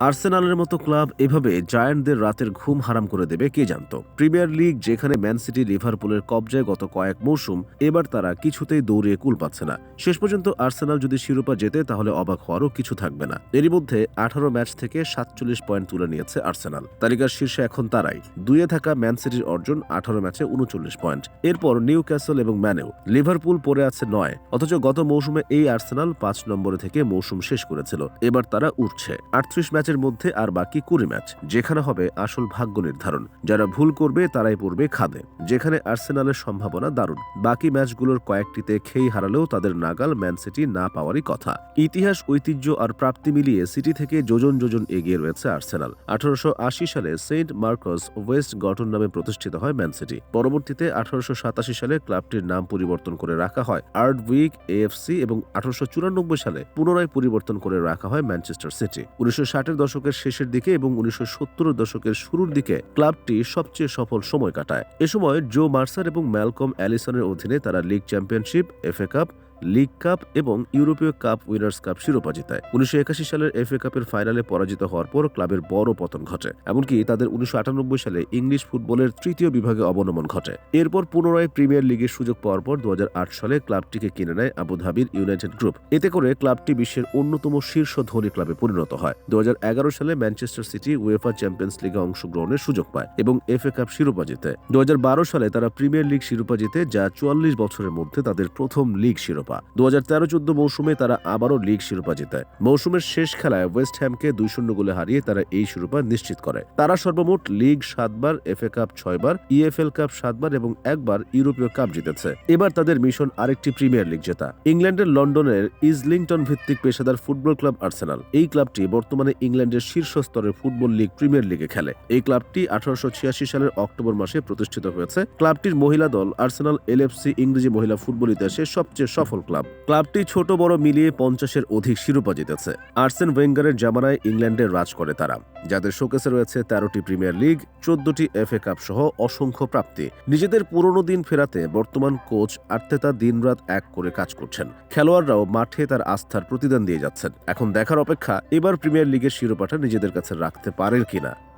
আর্সেনালের মতো ক্লাব এভাবে জায়ান্টদের রাতের ঘুম হারাম করে দেবে, কে জানত? প্রিমিয়ার লিগ, যেখানে ম্যান সিটি, লিভারপুলের কবজায় গত কয়েক মৌসুম, এবার তারা কিছুতেই দৌড়িয়ে কুল পাচ্ছে না। শেষ পর্যন্ত আর্সেনাল যদি শিরোপা জেতে, তাহলে অবাক হওয়ারও কিছু থাকবে না। এরই মধ্যে আঠারো ম্যাচ থেকে সাতচল্লিশ পয়েন্ট তুলে নিয়েছে আর্সেনাল। তালিকার শীর্ষে এখন তারাই। দুইয়ে থাকা ম্যান সিটির অর্জন আঠারো ম্যাচে উনচল্লিশ পয়েন্ট। এরপর নিউ ক্যাসল এবং ম্যানেও। লিভারপুল পড়ে আছে নয়। অথচ গত মৌসুমে এই আর্সেনাল পাঁচ নম্বরে থেকে মৌসুম শেষ করেছিল। এবার তারা উঠছে। আটত্রিশ ম্যাচের মধ্যে আর বাকি কুড়ি ম্যাচ, যেখানে হবে আসল ভাগ্য নির্ধারণ। যারা ভুল করবে, তারাই পড়বে খাদে। যেখানে আর্সেনালের সম্ভাবনা দারুণ। বাকি ম্যাচগুলোর কয়েকটিতে খেই হারালেও তাদের নাগাল ম্যান সিটি না পাওয়ারই কথা। ইতিহাস, ঐতিহ্য আর প্রাপ্তি মিলিয়ে সিটি থেকে যোজন যোজন এগিয়ে রয়েছে আর্সেনাল। আঠারোশো আশি সালে সেন্ট মার্কস ওয়েস্ট গটন নামে প্রতিষ্ঠিত হয় ম্যান সিটি। পরবর্তীতে আঠারোশো সাতাশি সালে ক্লাবটির নাম পরিবর্তন করে রাখা হয় আর্ট উইক এএফসি এবং আঠারোশো চুরানব্বই সালে পুনরায় পরিবর্তন করে রাখা হয় ম্যানচেস্টার সিটি। উনিশশো ষাটের দশকের শেষের দিকে এবং উনিশশো দশকের শুরুর দিকে ক্লাবটি সবচেয়ে সফল সময় কাটায়। এ সময় জো মার্সার এবং ম্যালকম অ্যালিসনের অধীনে তারা league championship, FA cup league cup এবং ইউরোপীয় কাপ উইনার্স কাপ শিরোপা জিতায়। উনিশশো একাশি সালের এফএ কাপের ফাইনালে পরাজিত হওয়ার পর ক্লাবের বড় পতন ঘটে, এমনকি তাদের উনিশশো আটানব্বই সালে ইংলিশ ফুটবলের তৃতীয় বিভাগে অবনমন ঘটে। এরপর পুনরায় প্রিমিয়ার লিগের সুযোগ পাওয়ার পর দুহাজার আট সালে ক্লাবটিকে কিনে নেয় আবুধাবির ইউনাইটেড গ্রুপ। এতে করে ক্লাবটি বিশ্বের অন্যতম শীর্ষ ধনী ক্লাবে পরিণত হয়। দু হাজার এগারো সালে ম্যানচেস্টার সিটি উয়েফা চ্যাম্পিয়ন্স লিগে অংশগ্রহণের সুযোগ পায় এবং এফএ কাপ শিরোপা জিতে। দু হাজার বারো সালে তারা প্রিমিয়ার লিগ শিরোপা জিতে, যা চুয়াল্লিশ বছরের মধ্যে তাদের প্রথম লিগ শিরোপা। দু হাজার তেরো চোদ্দ মৌসুমে তারা আবারও লিগ শিরোপা জেতায়। মৌসুমের শেষ খেলায় ওয়েস্ট হ্যামকে দুই শূন্য গোলে হারিয়ে তারা এই শিরোপা নিশ্চিত করে। তারা সর্বমোট লিগ সাতবার, এফএ কাপ ছয়বার, ইএফএল কাপ সাতবার এবং একবার ইউরোপীয় কাপ জিতেছে। এবার তাদের মিশন আরেকটি প্রিমিয়ার লিগ জেতা। ইংল্যান্ডের লন্ডনের ইজলিংটন ভিত্তিক পেশাদার ফুটবল ক্লাব আর্সেনাল। এই ক্লাবটি বর্তমানে ইংল্যান্ডের শীর্ষ স্তরের ফুটবল লিগ প্রিমিয়ার লিগে খেলে। এই ক্লাবটি আঠারোশো ছিয়াশি সালের অক্টোবর মাসে প্রতিষ্ঠিত হয়েছে। ক্লাবটির মহিলা দল আর্সেনাল এলএফসি ইংরেজি মহিলা ফুটবল ইতিহাসে সবচেয়ে সফল ক্লাব। ক্লাবটি ছোট, বড় মিলিয়ে পঞ্চাশের অধিক শিরোপা জিতেছে। আর্সেন ওয়েঙ্গারের জামানায় ইংল্যান্ডে রাজ করে তারা। যাদের শোকেসে রয়েছে তেরোটি প্রিমিয়ার লিগ, চোদ্দটি এফএ কাপ সহ অসংখ্য প্রাপ্তি। নিজেদের পুরনো দিন ফেরাতে বর্তমান কোচ আর্তেতা দিনরাত এক করে কাজ করছেন। খেলোয়াড়রাও মাঠে তার আস্থার প্রতিদান দিয়ে যাচ্ছেন। এখন দেখার অপেক্ষা, এবার প্রিমিয়ার লিগের শিরোপাটা নিজেদের কাছে রাখতে পারেন কিনা?